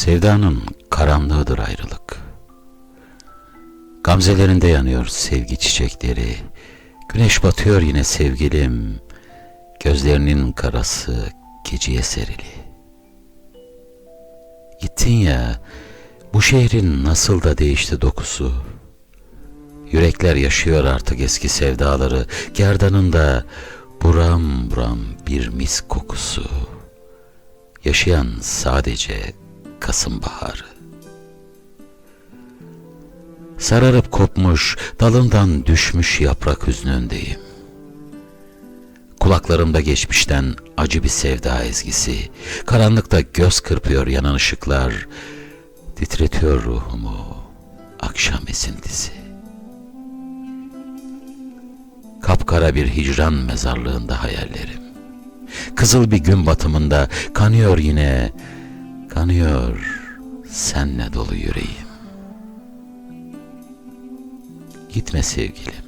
Sevdanın karanlığıdır ayrılık. Gamzelerinde yanıyor sevgi çiçekleri. Güneş batıyor yine sevgilim. Gözlerinin karası geceye serili. Gittin ya, bu şehrin nasıl da değişti dokusu. Yürekler yaşıyor artık eski sevdaları. Gerdanında buram buram bir mis kokusu. Yaşayan sadece Kasım baharı. Sararıp kopmuş, dalından düşmüş yaprak hüznündeyim. Kulaklarımda geçmişten acı bir sevda ezgisi. Karanlıkta göz kırpıyor yanan ışıklar. Titretiyor ruhumu akşam esintisi. Kapkara bir hicran mezarlığında hayallerim. Kızıl bir gün batımında kanıyor yine, kanıyor senle dolu yüreğim. Gitme sevgilim,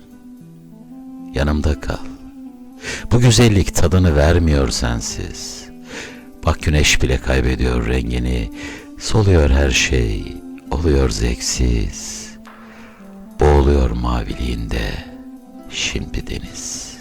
yanımda kal. Bu güzellik tadını vermiyor sensiz. Bak güneş bile kaybediyor rengini, soluyor her şey, oluyor zevksiz. Boğuluyor maviliğinde şimdi deniz.